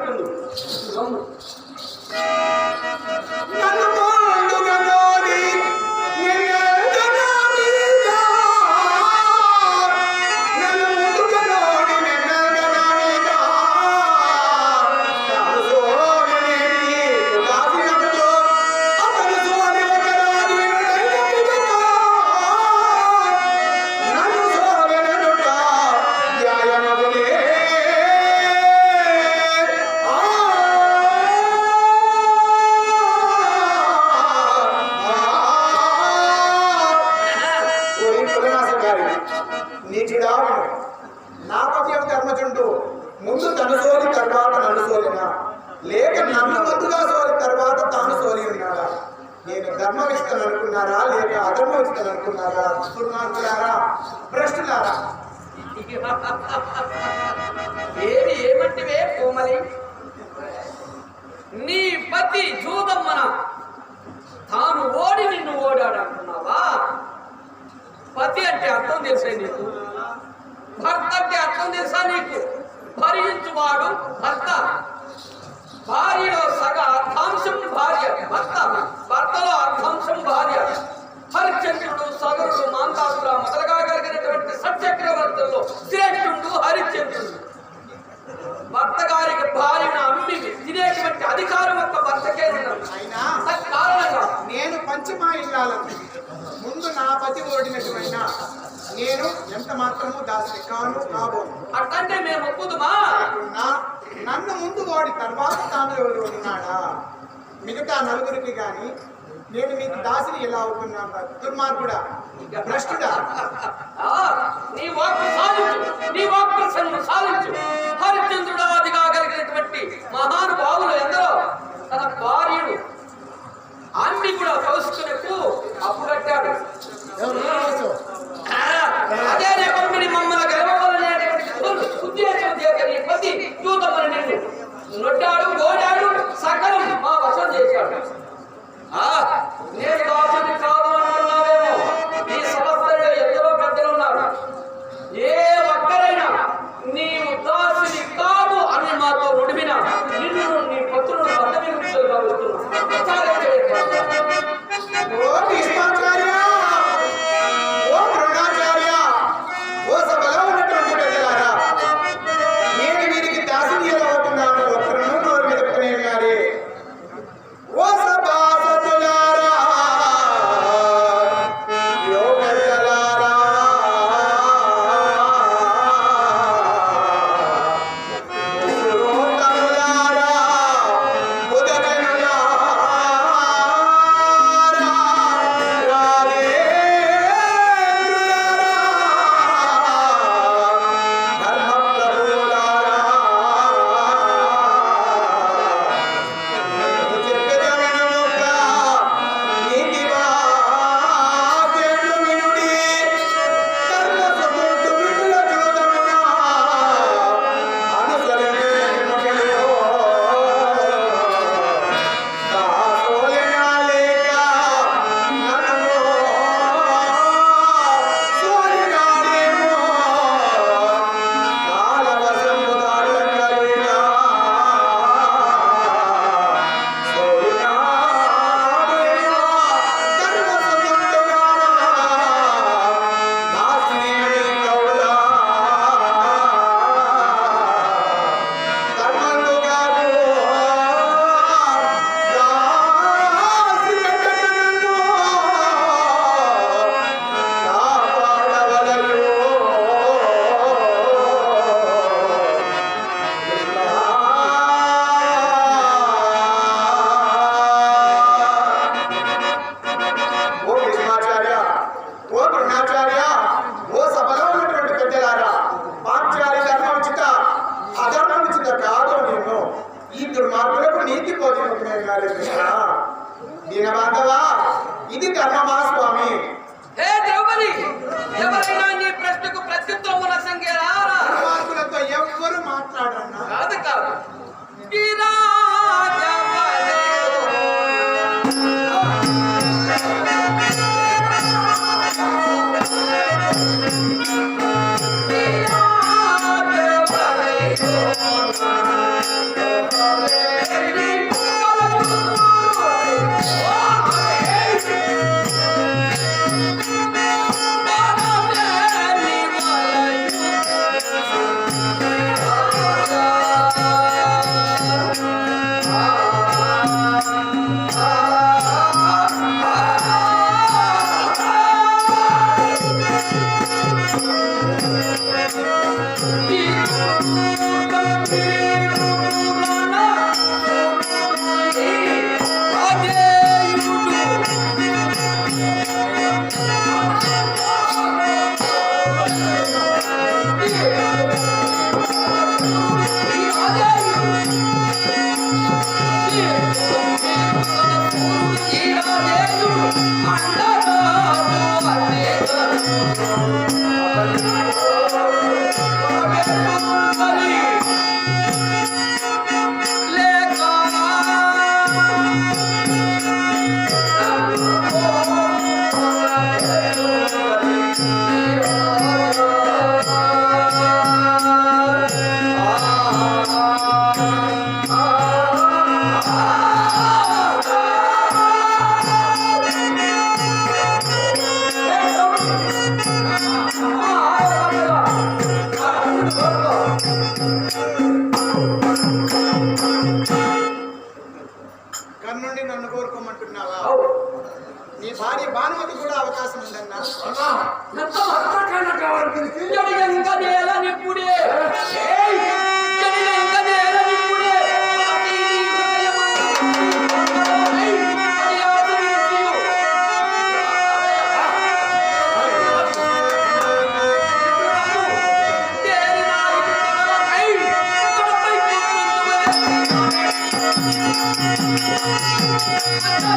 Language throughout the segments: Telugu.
మా నీచుడా విను. నాపత్యం ముందు తను సోలి తర్వాత నన్ను సోలినా. లేక నన్ను ముందుగా సోలి తర్వాత తాను సోలి ఉన్నాడా నేను ధర్మవిస్తాను అనుకున్నారా? లేక అధర్మవిస్తాను అనుకున్నారా? దుర్మార్గులారా? భ్రష్టులారా? ఏమి ఏమంటివే కోమలి? నీ పతి జూదమ్మన. తాను ఓడి నిన్ను ఓడాడు పతి అంటే అర్థం తెలుసా నీకు? భర్త అంటే అర్థం తెలుసా నీకు? భరించువాడు భర్త. భార్యలో సగ అర్థాంశం భార్య భర్త. భర్తలో అర్థాంశం భార్య. హరిచంద్రుడు సగరుడు మాంతాసుర మొదలగా కలిగినటువంటి సత్యక్రవర్తుల్లో శ్రేష్ఠుడు హరిచంద్రుడు. పతి ఓడినటువైన నేను ఎంత మాత్రము దాసి కాను కాబోను. అట్టంటే మేము ఒప్పుదుమా కాకుండా నన్ను ముందు ఓడి తర్వాత తాను ఎవరు ఉన్నాడా మిగతా నలుగురికి గాని నేను మీకు దాసిని ఎలా అవుతున్నాను దుర్మార్గుడా భ్రష్టుడా? ఉంది చూద్దామని నిన్ను నొట్టాడు ఓడాడు సకలం మా వశం చేశాడు. ఆ, Yeah. ఎంత మాత్రకాన కావాలి దీనికి? జడిగంగ నేల నిప్పుడే. ఏయ్! జడిగంగ నేల నిప్పుడే. పార్టీ నీ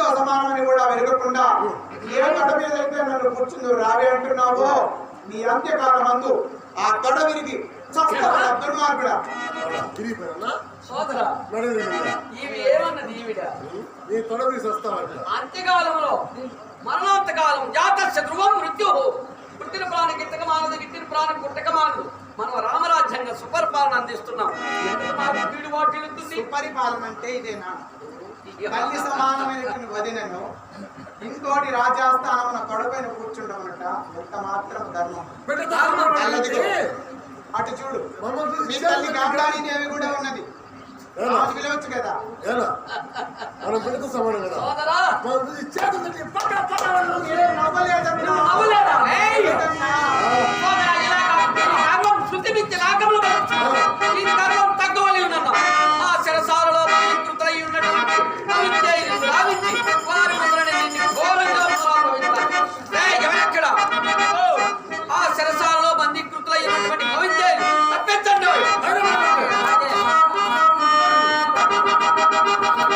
వదిన తల్లితో సమానమని కూడా వెరగకుండా ఏ తొడ మీద అయితే నన్ను కూర్చుందు రావే అంటున్నావో నీ అంత్యకాలం మందు ఆ తొడ విరిగి దుర్మార్గుడా? అంత్యకాలంలో మరణాంతకాలం జాతస్య ధ్రువం మృత్యు పుట్టిన ప్రాణి గిట్టక మానదు గిట్టిన ప్రాణి పుట్టక మానదు. మనం రామరాజ్యంగా సుపరిపాలన అందిస్తున్నాం. ఎందుకు మాకు వీడు వాటిల్లుతుంది? సుపరిపాలన అంటే ఇదేనా? తల్లి సమానమైనటువంటి వదినను ఇంకోటి రాజాస్థానమున తొడపైన కూర్చుండమనట ఎంత మాత్రం ధర్మం. అటు చూడు. మీ తల్లి గాంధారీ దేవి కూడా ఉన్నది. పిలవచ్చు కదా? మనం సమానం